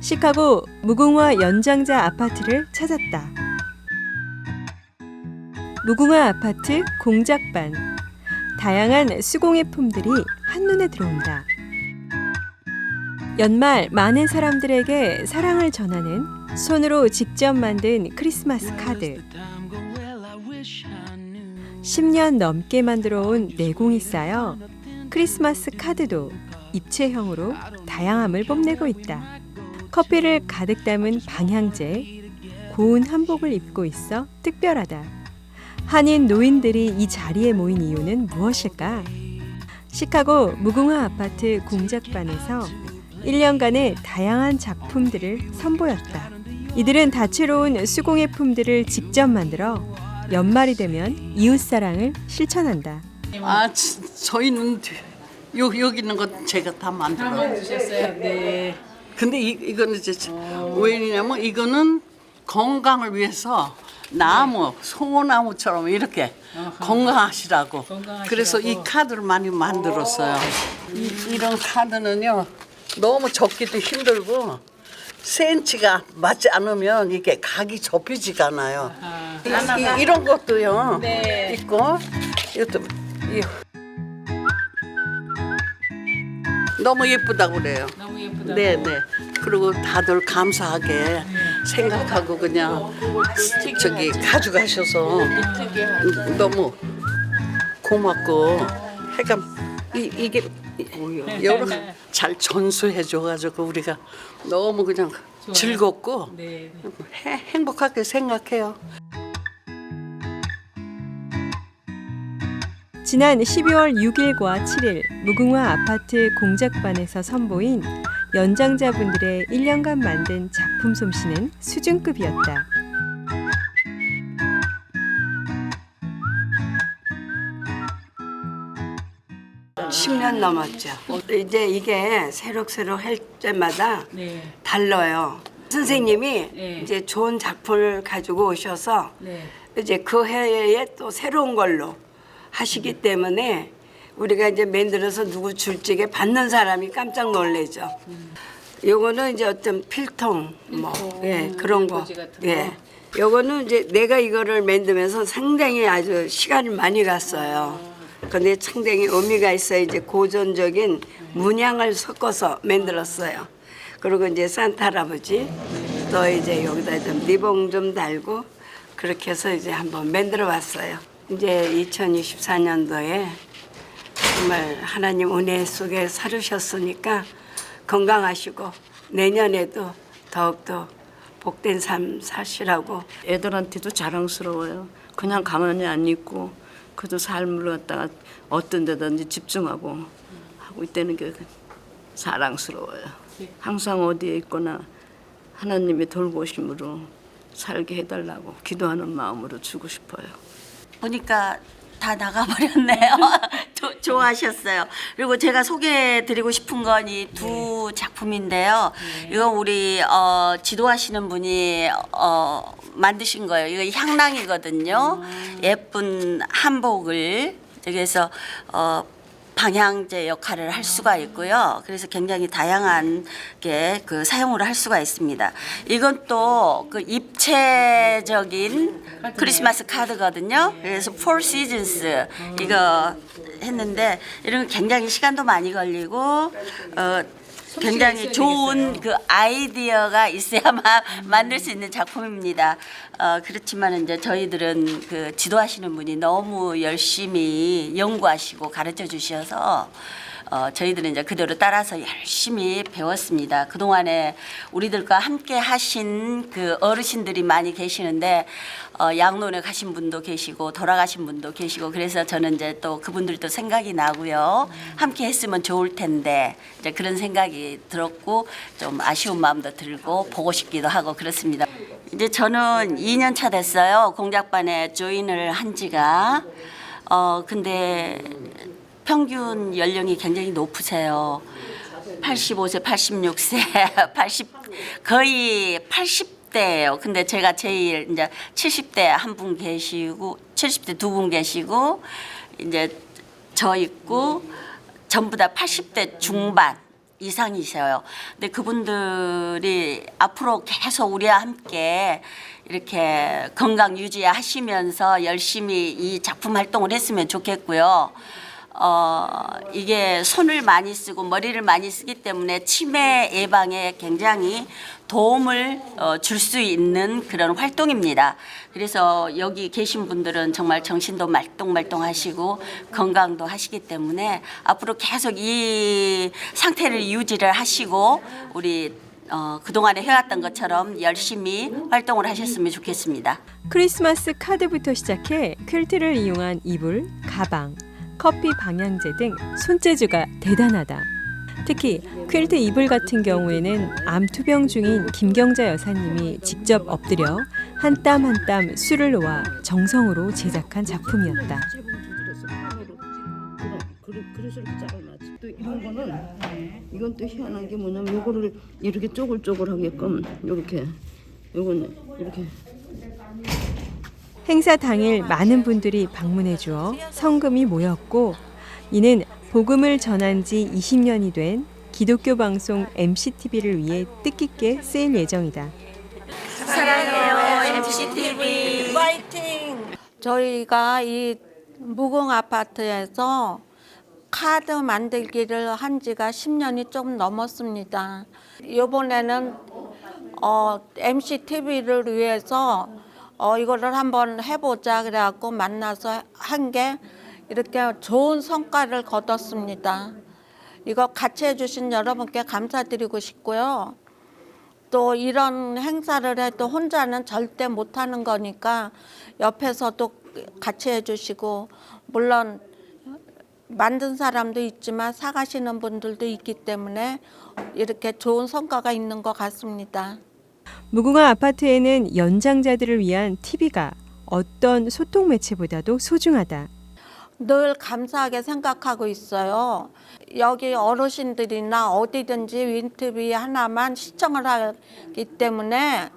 시카고 무궁화 연장자 아파트를 찾았다. 무궁화 아파트 공작반. 다양한 수공예품들이 한눈에 들어온다. 연말 많은 사람들에게 사랑을 전하는 손으로 직접 만든 크리스마스 카드. 10년 넘게 만들어 온 내공이 쌓여 크리스마스 카드도 입체형으로 다양함을 뽐내고 있다. 커피를 가득 담은 방향제, 고운 한복을 입고 있어 특별하다. 한인 노인들이 이 자리에 모인 이유는 무엇일까? 시카고 무궁화 아파트 공작반에서 1년간의 다양한 작품들을 선보였다. 이들은 다채로운 수공예 품들을 직접 만들어 연말이 되면 이웃 사랑을 실천한다. 아, 지- 저희는 요, 여기 있는 거 제가 다 만들어요. 주셨어요. 네. 근데 이, 이거는 이제 왜냐면 이거는 건강을 위해서 나무, 소나무처럼 이렇게 건강하시라고. 건강하시라고. 그래서 이 카드를 많이 만들었어요. 이, 이런 카드는요, 너무 접기도 힘들고, 센치가 맞지 않으면 이게 각이 접히지가 않아요. 이, 이, 이런 것도요, 네. 있고, 이것도, 이, 너무 예쁘다고 그래요. 예쁘다. 네, 네. 그리고 다들 감사하게 생각하고 그냥 저기 가져가셔서 너무 고맙고 해감 이 이게 여러 잘 전수해 줘가지고 우리가 너무 그냥 즐겁고 네. 네. 해- 행복하게 생각해요. 지난 12월 6일과 7일 무궁화 아파트 공작반에서 선보인 연장자분들의 1년간 만든 작품 솜씨는 수준급이었다. 십 년 넘었죠. 이제 이게 새록새록 할 때마다 네. 달라요. 선생님이 네. 이제 좋은 작품을 가지고 오셔서 네. 이제 그 해에 또 새로운 걸로 하시기 때문에 우리가 이제 만들어서 누구 줄지게 받는 사람이 깜짝 놀래죠. 요거는 이제 어떤 필통 뭐 예, 그런 거. 예. 요거는 이제 내가 이거를 만들면서 상당히 아주 시간이 많이 갔어요. 근데 상당히 의미가 있어요. 이제 고전적인 문양을 섞어서 만들었어요. 그리고 이제 산타 할아버지 또 이제 여기다 좀 리봉 좀 달고 그렇게 해서 이제 한번 만들어 봤어요. 이제 2024년도에 정말 하나님 은혜 속에 살으셨으니까 건강하시고 내년에도 더욱더 복된 삶 사시라고 애들한테도 자랑스러워요. 그냥 가만히 안 있고 그래도 삶을 갖다가 어떤 데든지 집중하고 하고 있다는 게 자랑스러워요. 항상 어디에 있거나 하나님의 돌보심으로 살게 해달라고 기도하는 마음으로 주고 싶어요. 보니까 다 나가버렸네요. 조- 좋아하셨어요. 그리고 제가 소개해드리고 싶은 건 이 두 작품인데요. 이건 우리 어, 지도하시는 분이 어, 만드신 거예요. 이거 향랑이거든요. 예쁜 한복을 그래서 어, 방향제 역할을 할 수가 있고요. 그래서 굉장히 다양한 게 그 사용을 할 수가 있습니다. 이건 또 그 입체적인 크리스마스 카드거든요. 그래서 Four Seasons 이거 했는데 이런 거 굉장히 시간도 많이 걸리고 어 굉장히 좋은 그 아이디어가 있어야만 만들 수 있는 작품입니다. 어, 그렇지만 이제 저희들은 그 지도하시는 분이 너무 열심히 연구하시고 가르쳐 주셔서 어, 저희들은 이제 그대로 따라서 열심히 배웠습니다. 그동안에 우리들과 함께 하신 그 어르신들이 많이 계시는데 어, 양론에 가신 분도 계시고 돌아가신 분도 계시고 그래서 저는 이제 또 그분들도 생각이 나고요. 함께 했으면 좋을 텐데 이제 그런 생각이 들었고 좀 아쉬운 마음도 들고 보고 싶기도 하고 그렇습니다. 이제 저는 2년 차 됐어요. 공작반에 조인을 한 지가 어 근데 평균 연령이 굉장히 높으세요. 85세, 86세, 80 거의 80대예요. 근데 제가 제일 이제 70대 한 분 계시고 70대 두 분 계시고 이제 저 있고 전부 다 80대 중반 이상이셔요. 근데 그분들이 앞으로 계속 우리와 함께 이렇게 건강 유지하시면서 열심히 이 작품 활동을 했으면 좋겠고요. 어, 이게 손을 많이 쓰고 머리를 많이 쓰기 때문에 치매 예방에 굉장히 도움을 어, 줄 수 있는 그런 활동입니다. 그래서 여기 계신 분들은 정말 정신도 말똥말똥 하시고 건강도 하시기 때문에 앞으로 계속 이 상태를 유지를 하시고 우리 어, 그동안에 해왔던 것처럼 열심히 활동을 하셨으면 좋겠습니다. 크리스마스 카드부터 시작해 퀼트를 이용한 이불, 가방, 커피 방향제 등 손재주가 대단하다. 특히 퀼트 이불 같은 경우에는 암 투병 중인 김경자 여사님이 직접 엎드려 한 땀 한 땀 술을 놓아 정성으로 제작한 작품이었다. 이렇게 이런 거는 이건 또 희한한 게 뭐냐면 요거를 이렇게 쪼글쪼글하게끔 요렇게 요거는 이렇게 행사 당일 많은 분들이 방문해 주어 성금이 모였고 이는 복음을 전한 지 20년이 된 기독교 방송 MCTV를 위해 뜻깊게 쓰일 예정이다. 저희가 이 무공 아파트에서 카드 만들기를 한 지가 10년이 좀 넘었습니다. 이번에는 어, MCTV를 위해서 어, 이거를 한번 해보자 그래갖고 만나서 한 게 이렇게 좋은 성과를 거뒀습니다. 이거 같이 해주신 여러분께 감사드리고 싶고요. 또 이런 행사를 해도 혼자는 절대 못하는 거니까 옆에서도 같이 해주시고 물론 만든 사람도 있지만 사가시는 분들도 있기 때문에 이렇게 좋은 성과가 있는 것 같습니다. 무궁화 아파트에는 연장자들을 위한 TV가 어떤 소통 매체보다도 소중하다. 늘 감사하게 생각하고 있어요. 여기 어르신들이나 어디든지 윈티비 하나만 시청을 하기 때문에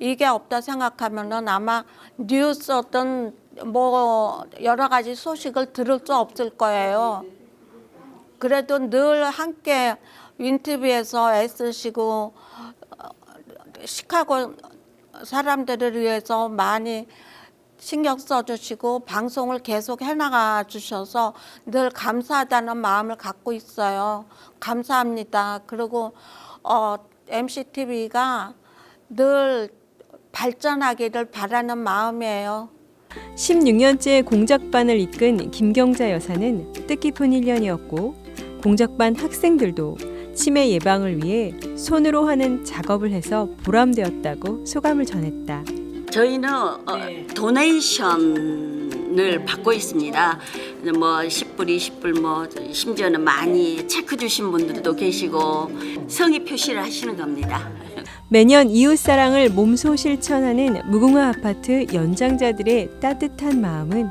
이게 없다 생각하면은 아마 뉴스든 뭐 여러 가지 소식을 들을 수 없을 거예요. 그래도 늘 함께 윈티비에서 애쓰시고 어, 시카고 사람들을 위해서 많이 신경 써주시고 방송을 계속 해나가 주셔서 늘 감사하다는 마음을 갖고 있어요. 감사합니다. 그리고 어, MCTV가 늘 발전하기를 바라는 마음이에요. 16년째 공작반을 이끈 김경자 여사는 뜻깊은 1년이었고 공작반 학생들도 치매 예방을 위해 손으로 하는 작업을 해서 보람되었다고 소감을 전했다. 저희는 어, 도네이션을 받고 있습니다. 뭐 10불, 20불 뭐 심지어는 많이 체크 주신 분들도 계시고 성의 표시를 하시는 겁니다. 매년 이웃 사랑을 몸소 실천하는 무궁화 아파트 연장자들의 따뜻한 마음은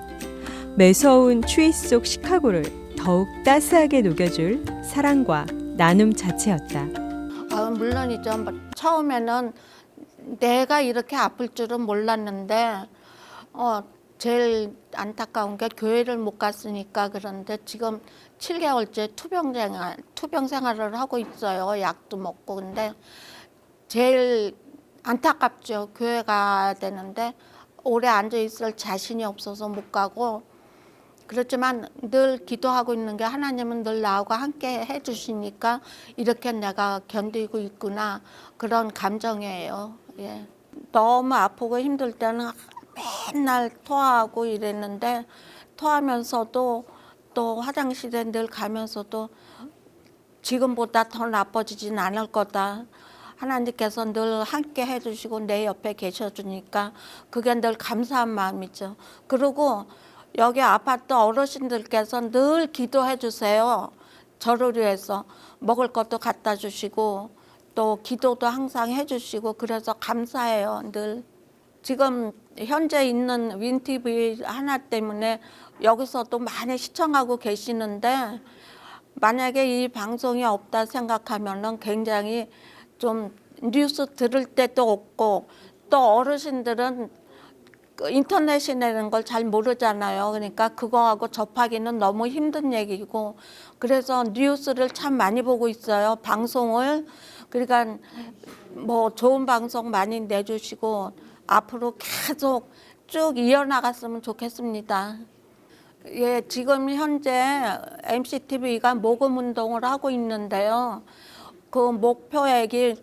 매서운 추위 속 시카고를 더욱 따스하게 녹여줄 사랑과 나눔 자체였다. 아, 물론이죠. 뭐 처음에는 내가 이렇게 아플 줄은 몰랐는데 어, 제일 안타까운 게 교회를 못 갔으니까 그런데 지금 7개월째 투병 생활, 투병 생활을 하고 있어요. 약도 먹고 근데 제일 안타깝죠. 교회 가야 되는데 오래 앉아 있을 자신이 없어서 못 가고 그렇지만 늘 기도하고 있는 게 하나님은 늘 나하고 함께 해주시니까 이렇게 내가 견디고 있구나 그런 감정이에요. 예. 너무 아프고 힘들 때는 맨날 토하고 이랬는데 토하면서도 또 화장실에 늘 가면서도 지금보다 더 나빠지진 않을 거다. 하나님께서 늘 함께 해주시고 내 옆에 계셔주니까 그게 늘 감사한 마음이죠. 그리고 여기 아파트 어르신들께서 늘 기도해 주세요. 저를 위해서 먹을 것도 갖다 주시고 또 기도도 항상 해 주시고 그래서 감사해요. 늘 지금 현재 있는 윈티비 하나 때문에 여기서도 많이 시청하고 계시는데 만약에 이 방송이 없다 생각하면은 굉장히 좀 뉴스 들을 때도 없고 또 어르신들은 그 인터넷이라는 걸 잘 모르잖아요. 그러니까 그거하고 접하기는 너무 힘든 얘기고 그래서 뉴스를 참 많이 보고 있어요. 방송을 그러니까 뭐 좋은 방송 많이 내주시고 앞으로 계속 쭉 이어나갔으면 좋겠습니다. 예, 지금 현재 MCTV가 모금 운동을 하고 있는데요. 그 목표액이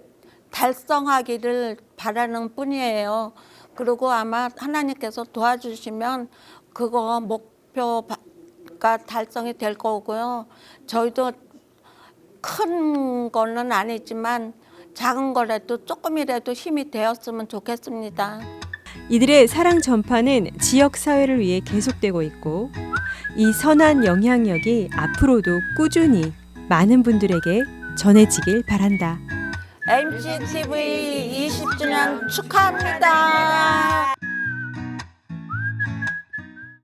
달성하기를 바라는 뿐이에요. 그리고 아마 하나님께서 도와주시면 그거 목표가 달성이 될 거고요. 저희도 큰 거는 아니지만 작은 거라도 조금이라도 힘이 되었으면 좋겠습니다. 이들의 사랑 전파는 지역 사회를 위해 계속되고 있고 이 선한 영향력이 앞으로도 꾸준히 많은 분들에게 전해지길 바란다. MCTV 20주년 축하합니다.